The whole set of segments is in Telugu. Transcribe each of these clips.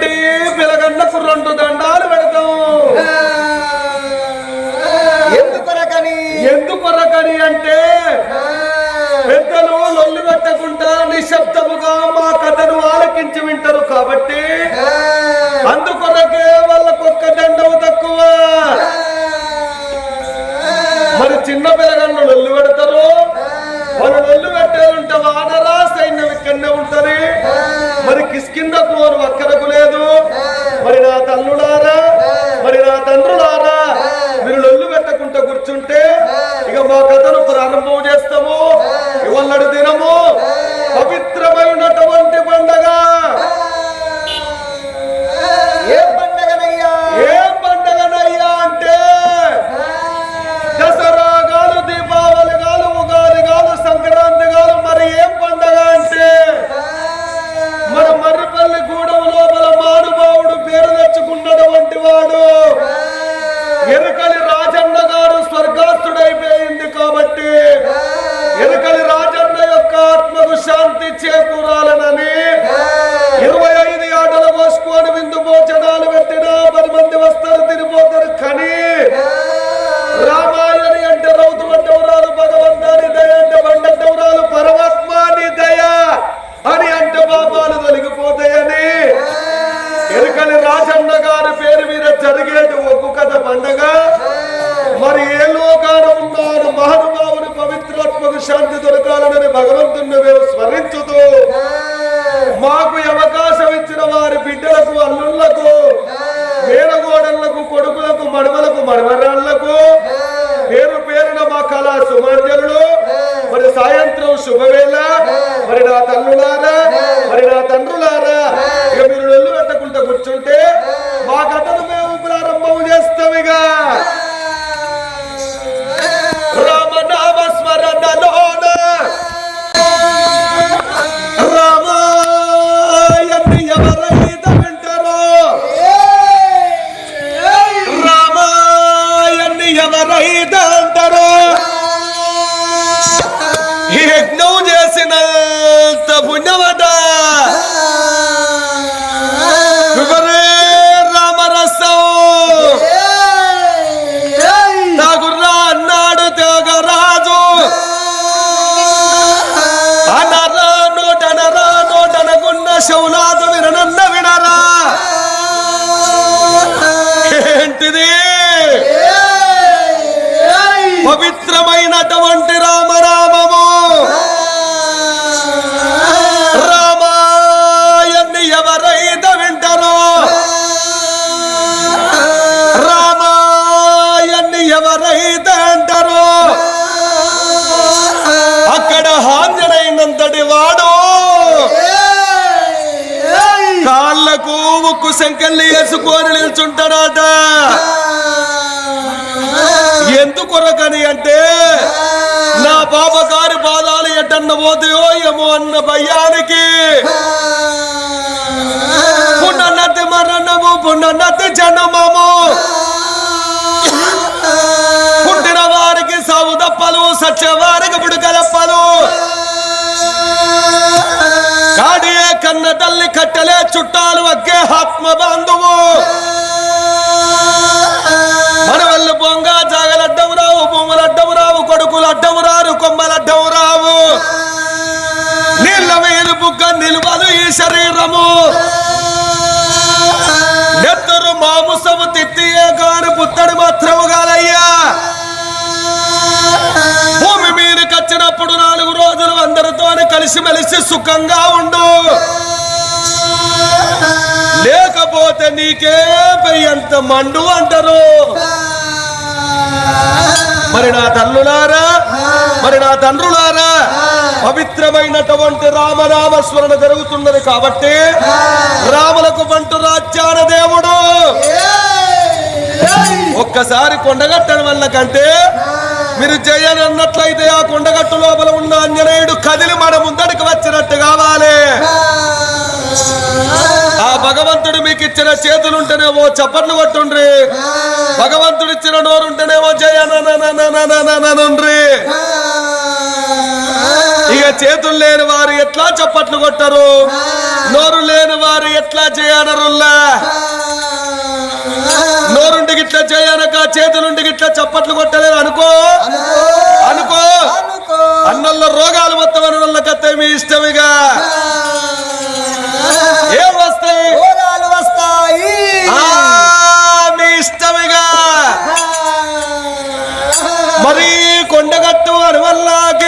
కాబట్టి పిలగన్నకు రెండు దండాలు పెడతాం. ఎందుకొరకని ఎందుకొరకని అంటే పెద్దలు లొల్లి పెట్టకుండా నిశ్శబ్దముగా మా కథను ఆలకించి వింటారు కాబట్టి అందుకొరకే వాళ్ళకొక్క దండము తక్కువ. మరి చిన్న పిల్లగాళ్ళు లొల్లు పెడతారు? వాళ్ళు లొల్లు పెట్టేదంటే వానరా? సైన్యం ఇక్కడనే ఉంటది. మరి కిష్కింద కోరు అక్కడకు లేదు. మరి నా తల్లులారా? మరి నా తండ్రులారా? మీరు లొల్లు పెట్టకుండా కూర్చుంటే ఇక మా కథను ప్రారంభం చేస్తాము. ఇవల్లడి దినము. పవిత్రమైనటువంటి పండగ. కాళ్ళకు ఉక్కు సంకెళ్ళి వేసుకొని నిల్చుంటాడట ఎందుకొరకని అంటే నా పాప గారి పాదాలు ఎటన్న పోతాయో ఏమో అన్న భయానికి. పునన్నతి మరణము పునన్నతి జనమము. కన్న తల్లి కట్టలే చుట్టాలు అగ్గే ఆత్మ బాంధువు మన వెళ్ళి పొంగ జాగలడ్డము రావు బొమ్మలు అడ్డం రావు కొడుకులు అడ్డం రారు కొమ్మలు అడ్డం రావు. నీళ్ళ వేలు బుగ్గ నిలువలు ఈ శరీరము. ఎత్తరు మాంసము తిత్తియే కాని పుత్తడు మాత్రము కాదయ్యా భూమి మీదకి వచ్చినప్పుడు నాలుగు రోజులు అందరితో కలిసిమెలిసి సుఖంగా ఉండు. లేకపోతే నీకే ఎంత మండు అంటారు? మరి నా తల్లులారా మరి నా తండ్రులారా పవిత్రమైనటువంటి రామనామ స్మరణ జరుగుతున్నది కాబట్టి రాములకు బంటు రాజ్యాన దేవుడు. ఒక్కసారి కొండగట్టడం వల్ల కంటే మీరు చేయనన్నట్లయితే ఆ కొండగట్టు లోపల ఉన్న అంజనేయుడు కదిలి మన ముందడికి వచ్చినట్టు కావాలి. ఆ భగవంతుడు మీకు ఇచ్చిన చేతులుంటేనేమో చప్పట్లు కొట్టుండ్రి. భగవంతుడు ఇచ్చిన నోరుంటేనేమో చేయనండ్రి ఇక చేతులు లేని వారు ఎట్లా చప్పట్లు కొట్టరు నోరు లేని వారు ఎట్లా చేయనరుల్లా నోరుండి గిట్లా చేయనక చేతులుండి గిట్లా చప్పట్లు కొట్టలేదు అనుకో. అనుకో. అన్నల్లో రోగాలు మొత్తం అన్నోళ్ళ కత్తే మీ ఇష్టమిగా ఏం వస్తాయి రోగాలు వస్తాయి. మీ ఇష్టమిగా మరి కొండగట్టు అనువల్లాకి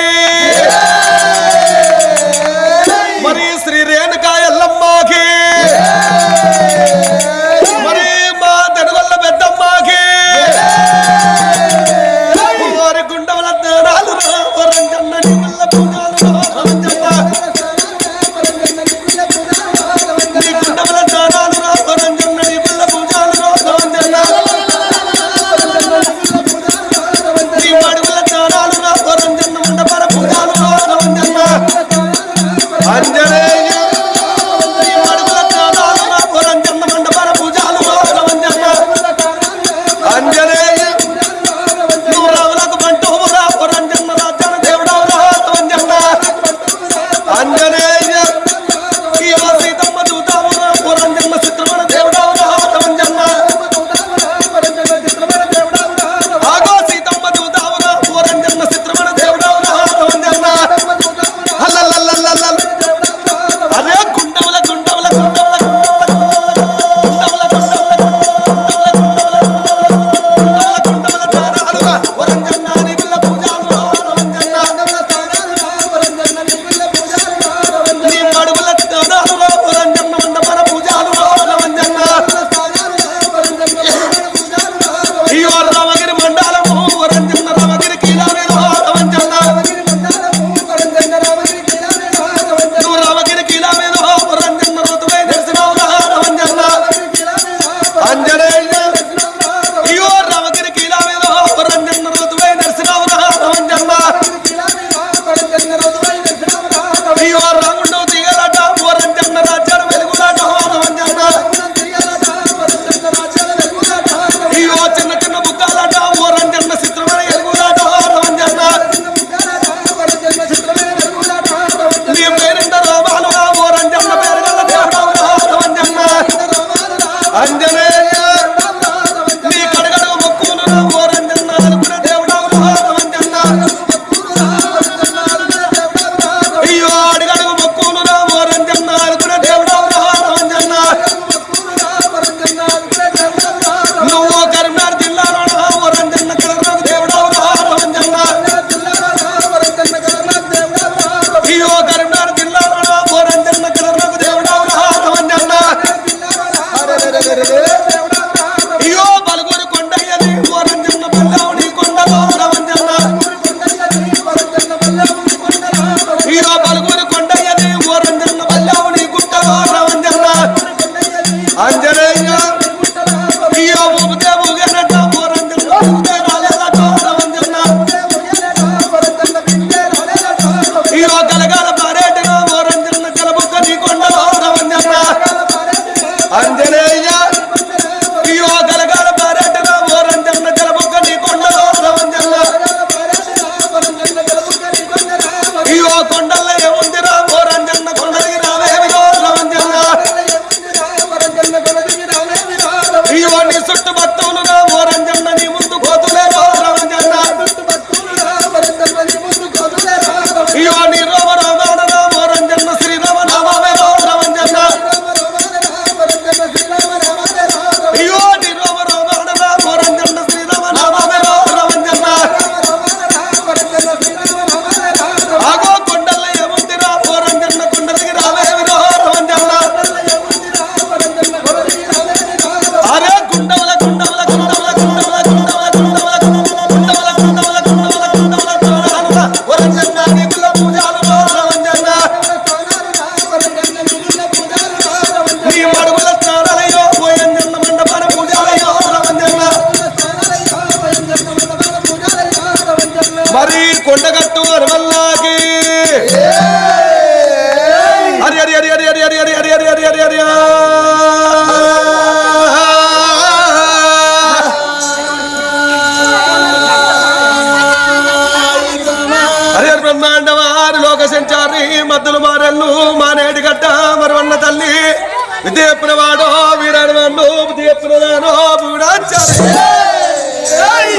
విధి చెప్పిన వాడో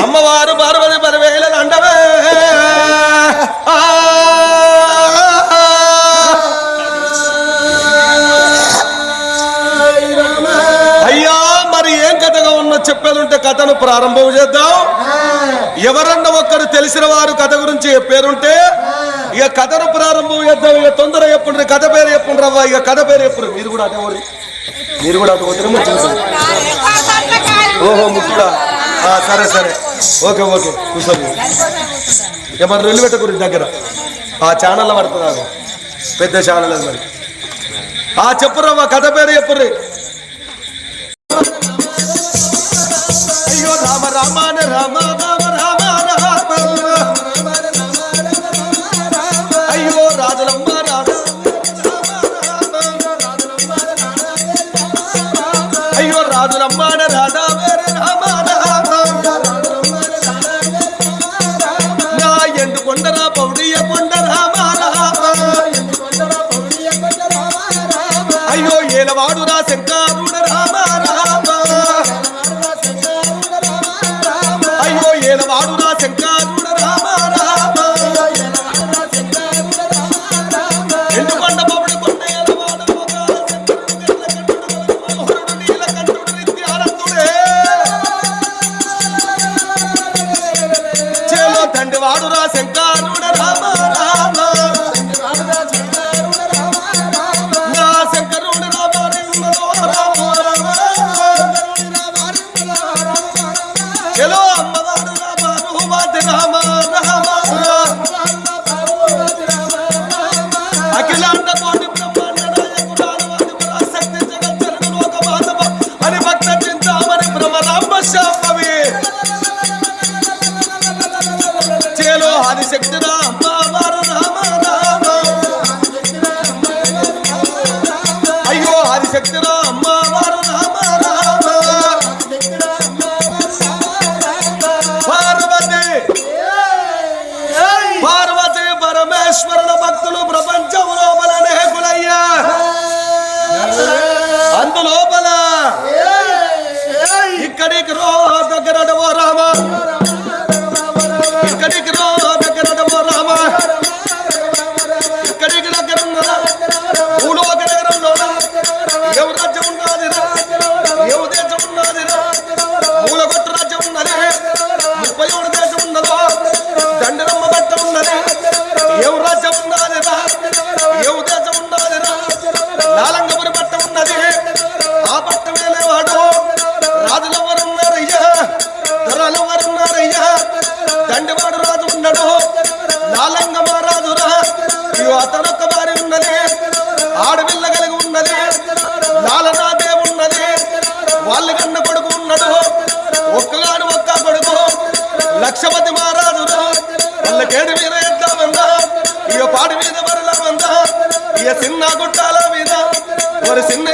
అమ్మవారు పార్వతి పదివేల అండవే అయ్యా మరి ఏం కథగా ఉన్న చెప్పేదుంటే కథను ప్రారంభం చేద్దాం. ఎవరన్నా ఒక్కరు తెలిసిన వారు కథ గురించి చెప్పారుంటే ఇక కథను ప్రారంభం చేద్దాం ఇక తొందర చెప్పండి కథ పేరు చెప్పండి అవ్వ ఇక కథ పేరు చెప్పండి మీరు కూడా అటవరు మీరు కూడా అటు పోతే ఓహో ముక్కుడా సరే సరే. Okay okay. కూర్చోండి. ఇక మన రెండు గురించి దగ్గర. ఆ ఛానల్ పడుతున్నారు పెద్ద ఛానల్ అది మరి. ఆ చెప్పురవ్వ కథ పేరు చెప్పుర్రి. అయ్యో రామ రామాన రామ Madura Senka లక్షపతి మారాదు వాళ్ళ కేడు మీద ఎద్దామన్నా ఇక పాడి మీద మరలా వందా ఇక చిన్న గుట్టాల మీద. ఒక చిన్న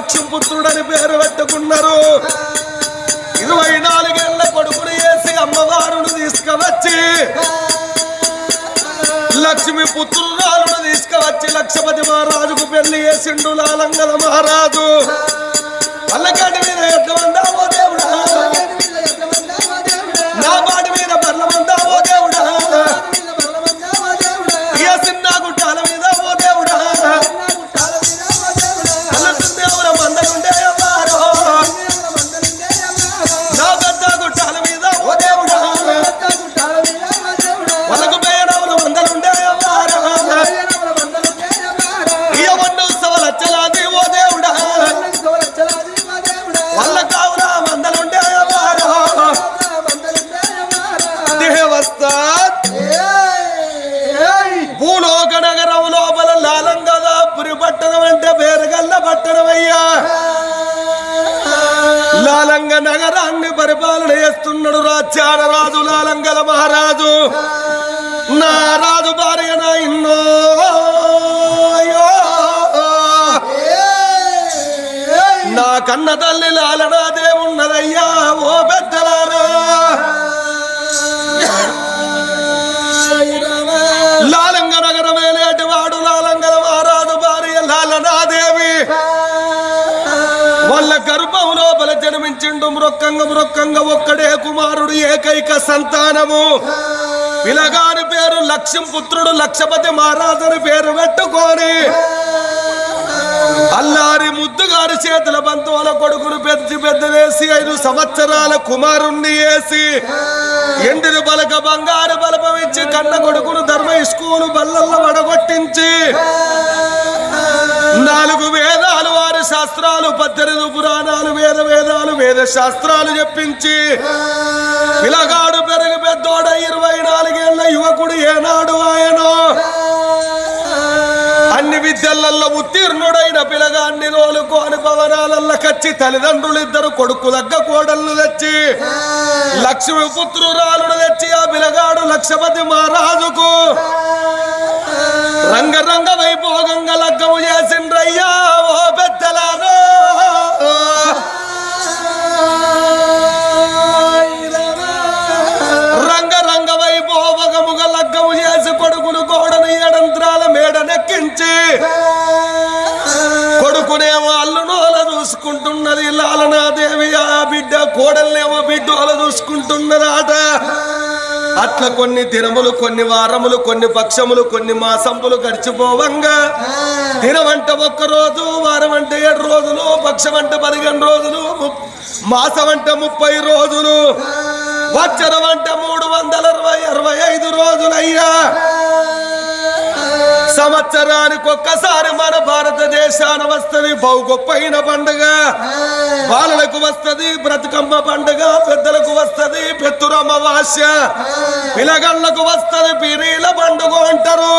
లక్ష్మీపుత్రుడని పేరు పెట్టుకున్నారు. ఇరవై నాలుగేళ్ళ కొడుకుని వేసి అమ్మవారును తీసుకువచ్చి లక్ష్మి పుత్రురాలను తీసుకువచ్చి లక్ష్మతి మహారాజుకు పెళ్ళి చేసిండు లాలంగల మహారాజు. అల్లకాటి మీద ఎట్లా దేవుడు? రాజ్యాల రాజు లాలంగల మహారాజు. నా రాజు భార్య నా ఇన్నో. నా కన్న తల్లి లాలనాదే లోపల మృక్కంగా మృక్కంగ మృక్కంగ ఒక్కడే కుమారుడు ఏకైక సంతానము. పిలగాని పేరు లక్ష్యం పుత్రుడు లక్షపతి మహారాజుని పేరు పెట్టుకొని అల్లారి ముద్దుగారి చేతుల బంధువుల కొడుకును పెంచి పెద్ద వేసి ఐదు సంవత్సరాల కుమారుణ్ణి వేసి ఎండిని బలక బంగారు బలపం ఇచ్చి కన్న కొడుకును ధర్మ స్కూలు బల్లల్లో వడగొట్టించి నాలుగు వేదాలు వారి శాస్త్రాలు పద్దెనిమిది పురాణాలు వేద వేదాలు వేద శాస్త్రాలు చెప్పించి పిలగాడు పెరిగి పెద్దోడ ఇరవై నాలుగేళ్ళ యువకుడు ఏనాడు ఆయనో. విద్యలల్లో ఉత్తీర్ణుడైన పిలగాన్ని రోలుకు అనుభవనాలల్ల కచ్చి తల్లిదండ్రులు ఇద్దరు కొడుకు దగ్గ కోడళ్ళు తెచ్చి లక్ష్మి పుత్రురాలుడు తెచ్చి ఆ పిలగాడు లక్షపతి మహారాజుకు రంగరంగ వైభోగంగా లగ్గము చేసిండ్రయ్యా ఓ బిడ్డ కోడల్నేమో బిడ్డోల చూసుకుంటున్నదాట. అట్లా కొన్ని దినములు కొన్ని వారములు కొన్ని పక్షములు కొన్ని మాసములు గడిచిపోవంగా. దినమంట ఒక్క రోజు వారం అంటే ఏడు రోజులు పక్షం అంటే పదిహేను రోజులు మాసం అంటే ముప్పై రోజులు వచ్చరం అంటే మూడు వందల అరవై అరవై ఐదు రోజులయ్యా. సంవత్సరానికి ఒక్కసారి మన భారతదేశాన వస్తది బహు గొప్పైన పండుగ బాలలకు వస్తది బ్రతుకమ్మ పండుగ పెద్దలకు వస్తది పెత్తురమ్మవాస్య పిలగళ్ళకు వస్తది పిరీల పండుగ అంటారు.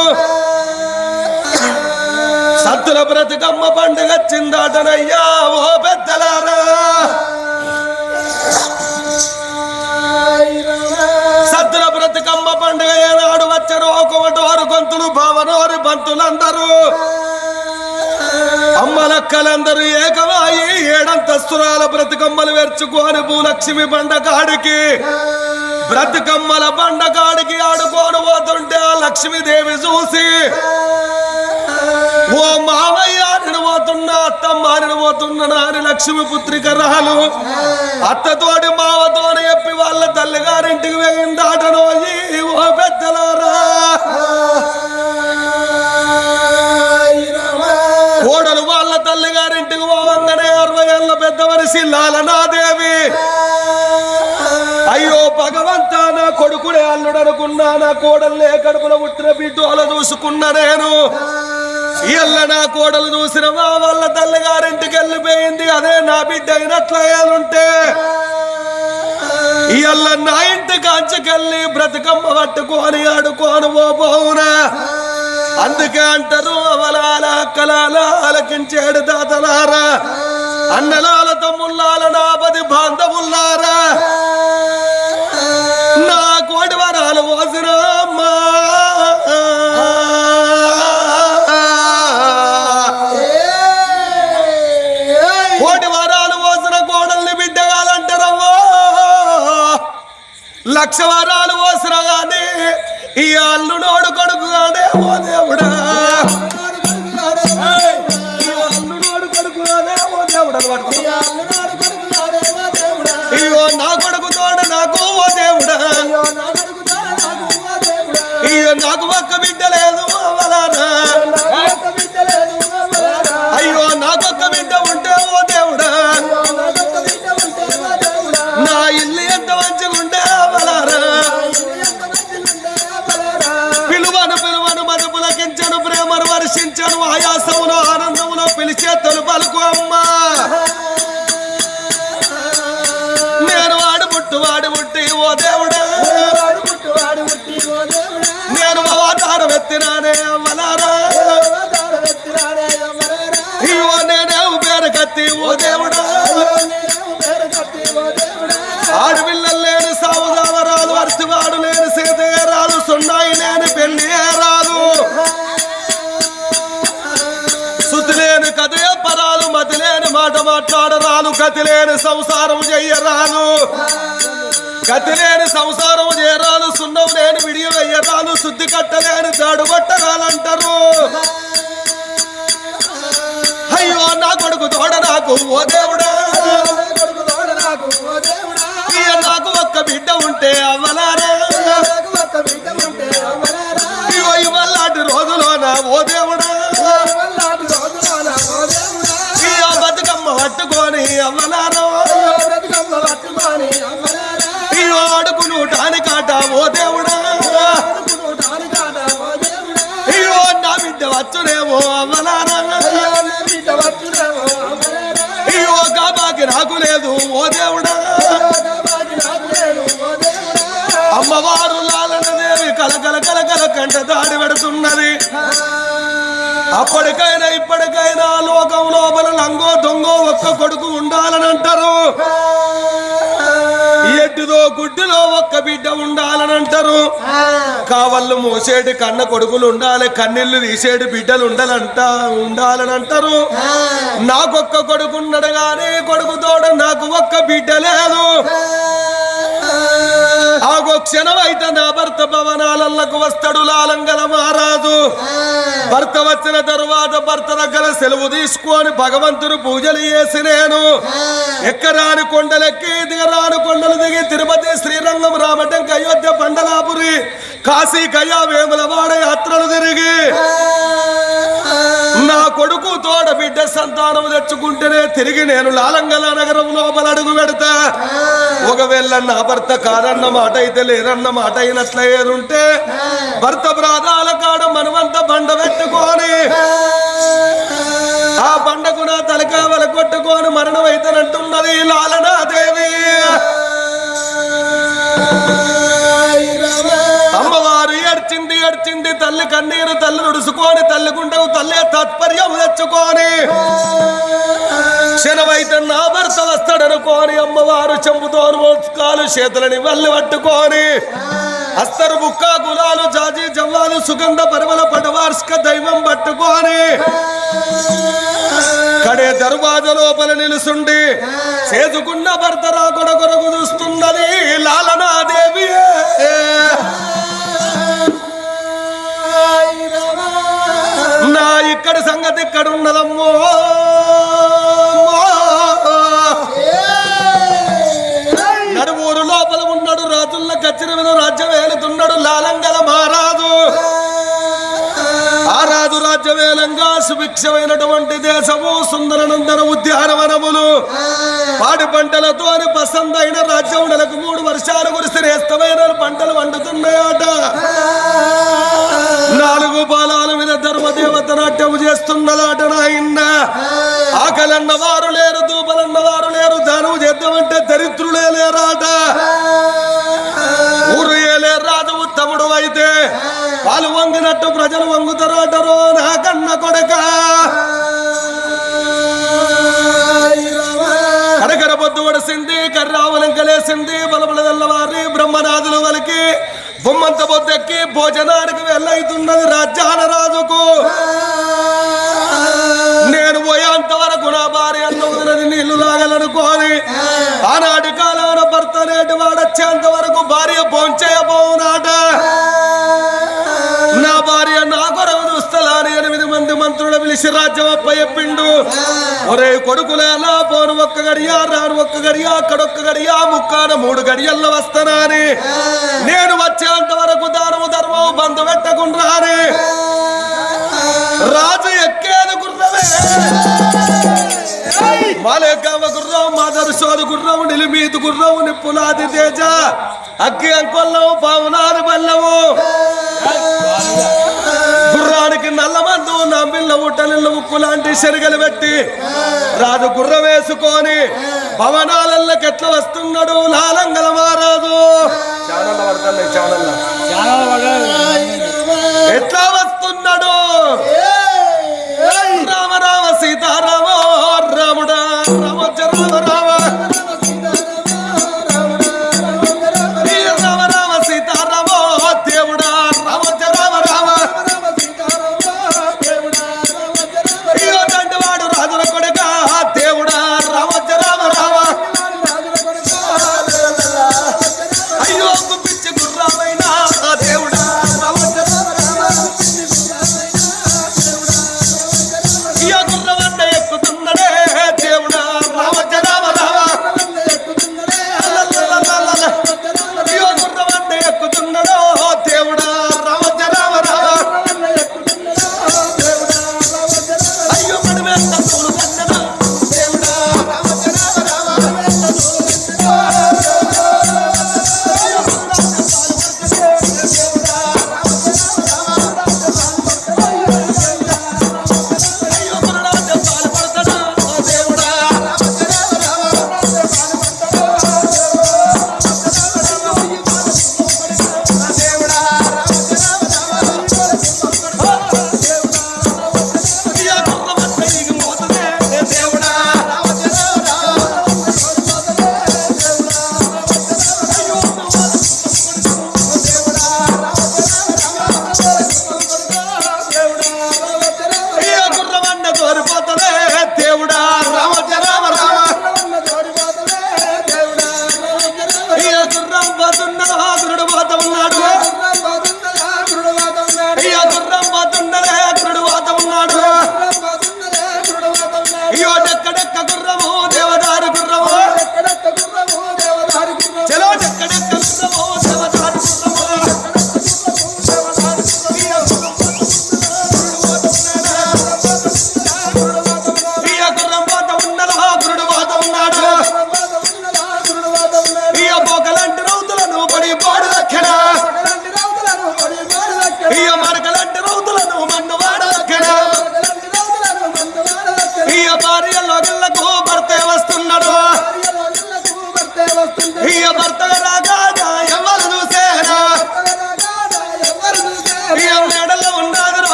సత్తుల బ్రతుకమ్మ పండుగ వచ్చిందాటనయ్యా ఓ పెద్దలారా. సద్దుల బ్రతుకమ్మ పండుగ భక్తులు గొంతులు భావనోరు బంతులందరూ. అమ్మలక్కలందరూ ఏకమాయి ఏడంతస్తురాల బ్రతుకమ్మలు వెర్చుకోని భూలక్ష్మి బండకాడికి. బ్రతుకమ్మల బండకాడికి ఆడుకోను పోతుంటే ఆ లక్ష్మీదేవి చూసి ఓ మావయ్య నేను పోతున్నా అత్తమ్మ నేను పోతున్నా నాని లక్ష్మి పుత్రిక రాలు అత్తతోటి మావతోని చెప్పి వాళ్ళ తల్లిగారింటికి వేయిందాటను ఓ పెద్దలారా. తల్లి గారింటికి పోవంగానే అరవై ఏళ్ళ పెద్ద లాలనాదేవి. అయ్యో భగవంత నా కొడుకునే అల్లుడు అనుకున్నా నా కోడల్లే కడుపులో పుట్టిన అలా చూసుకున్నా నేను. ఇళ్ళ నా కోడలు చూసిన మా వాళ్ళ తల్లిగారింటికి వెళ్ళిపోయింది అదే నా బిడ్డ అయినట్లయ్యాలుంటే ఇళ్ళ నా ఇంటికి అంచుకెళ్ళి బ్రతికమ్మ పట్టుకోని ఆడుకోను ఓ అందుకే అంటారు అవలాల కలాల ఆలకించాడు దాతలారా. అన్నలాల తమ్ముళ్ళాల నాపది బాంధవుల్లారా. నా కోటి వరాలు పోసిన అమ్మా. కోటి వరాలు పోసిన కోడల్ని బిడ్డగాలంటారమ్మా. లక్ష వరాలు పోసిన గాని ఈ అల్లుడోడు మాట మాట్లాడరాను కతిలేని సంసారం చెయ్యరాను గతిలేని సంసారం చేయరాను సున్నం లేని విడియ శుద్ధి కట్టలేని తాడుబట్టరాలంటారు అయ్యో నా కొడుకు తోడ నాకు ఓ దేవుడా. కొడుకు తోడ నాకు ఓ పట్టుకొని అవ్వలారా టానికాట ఓ దేవుడా. అయ్యో నా బిడ్డ వచ్చునేమో అవ్వలారా అయ్యో గాబాకి నాకు లేదు ఓ దేవుడా. అమ్మవారు లాలన దేవి కల కలకల కంట దాడి పెడుతున్నది. అప్పటికైనా ఇప్పటికైనా లోకం లోపల లంగో దొంగో ఒక్క కొడుకు ఉండాలని అంటారు. ఎడ్డుదో గుడ్డులో ఒక్క బిడ్డ ఉండాలని అంటారు. కావళ్ళు మోసేటి కన్న కొడుకులు ఉండాలి కన్నీళ్ళు తీసేటి బిడ్డలు ఉండాలంట ఉండాలని అంటారు. నాకొక్క కొడుకు ఉన్నాడు గాని కొడుకు తోడ నాకు ఒక్క బిడ్డ లేదు. ఆగో క్షణమైతే నా భర్త భవనాలకు వస్తాడు లాలంగల మహారాజు. భర్త వచ్చిన తరువాత భర్త దగ్గర సెలవు తీసుకొని భగవంతుడు పూజలు చేసి నేను ఎక్కరాని కొండలెక్కి దిగరాని కొండలు దిగి తిరుపతి శ్రీరంగం రామటంక అయోధ్య పండలాపురి కాశీ గయా వేములవాడ యాత్రలు తిరిగి కొడుకు తోడ బిడ్డ సంతానం తెచ్చుకుంటేనే తిరిగి నేను లాలంగల నగరం లోపల అడుగు పెడతా. ఒకవేళ నా భర్త కాదన్న మాట అయితే లేదన్న మాట అయినట్ల ఏదుంటే భర్త ప్రాధాల కాడ మనమంత బండ పెట్టుకొని ఆ బండకు నా తలకావల కొట్టుకొని మరణం అయితేనంటున్నది లాలనాదేవి దేవి. ఏడ్చింది తల్లి కన్నీరు తల్లి నుడుచుకొని తల్లి గుండెకు తల్లి తాత్పర్యం తెచ్చుకొని. క్షణమైతే నా భర్త వస్తాడనుకోని అమ్మవారు చెంపుతో మోకాలు చేతులని వల్లి పట్టుకొని. అస్తరు బుక్క గులాలు జాజి జవ్వాలు సుగంధ పరిమళ పటవార్స్క దైవం పట్టుకొని. కడే దర్వాజ లోపల నిలుసుండి చేసుకున్న భర్త రాకుడ కొరకు చూస్తున్నది లాలన ఉన్నదమ్మో నడుమూరు లోపల ఉన్నాడు రాజుల్ల కచ్చిన మీద రాజ్యం ఏలుతున్నాడు లాలంగల మహారాజు. ఆ రాజు రాజ్యమేలంగా సుభిక్షమైనటువంటి దేశము సుందరనందన ఉద్యానవనములు. పాడి పంటలతో పసందైన రాజ్యం నెలకు మూడు వర్షాలు కురిస్తే నేస్తమైన పంటలు వండుతున్నాయట. నాలుగు బాలాల మీద ధర్మదేవత నాట్యం చేస్తున్నదాట నాయన్న ఆకలన్న వారు లేరు దూపలన్న వారు లేరు దానం చేద్దామంటే దరిద్రులే లేరాట. ఊరు ఏలే ఉత్తముడు అయితే. వాళ్ళు వంగినట్టు ప్రజలు వంగుతారటరో నాకన్న కొడక. కడకర పొద్దు వడిసింది కర్రావలంకలేసింది బలబల తెల్లవారి బ్రహ్మనాథులు వలికి బొమ్మంత బొద్దెక్కి భోజనానికి వెళ్ళైతున్నది రాజ్యాన రాజుకు. నేను పోయేంత వరకు నా భార్య ఉన్నది నీళ్ళు లాగలనుకోని ఆనాటి కాలంలో భర్త నేటి వాడొచ్చేంత వరకు భార్య భోంచేయబోనాట పిలిచి రాజ్యం అప్ప చెప్పిండు ఒరే కొడుకులేలా పోను ఒక్క గడియా రాను ఒక్క గడియా అక్కడొక్క గడియా ముక్కాన మూడు గడియల్లో వస్తానని. నేను వచ్చేంత వరకు దానము ధర్మం బంధు పెట్టకుండా రాజు ఎక్కేది గుర్రమే. మాలేకావ గుర్రం మాదరు సోదు గుర్రం నిలిమీదు గుర్రం నిప్పులాది తేజ. అగ్గి అంకొల్లం పావునారు బల్లము గుర్రానికి నల్లమందు ఉట్టనిళ్ళ ఉప్పు లాంటి శరిగలు పెట్టి రాజు గుర్రం వేసుకొని భవనాలకి ఎట్లా వస్తున్నాడు లాలంగల మహారాజు. ఛానల్ పడుతున్నాయి ఛానల్. ఎట్లా వస్తున్నాడు?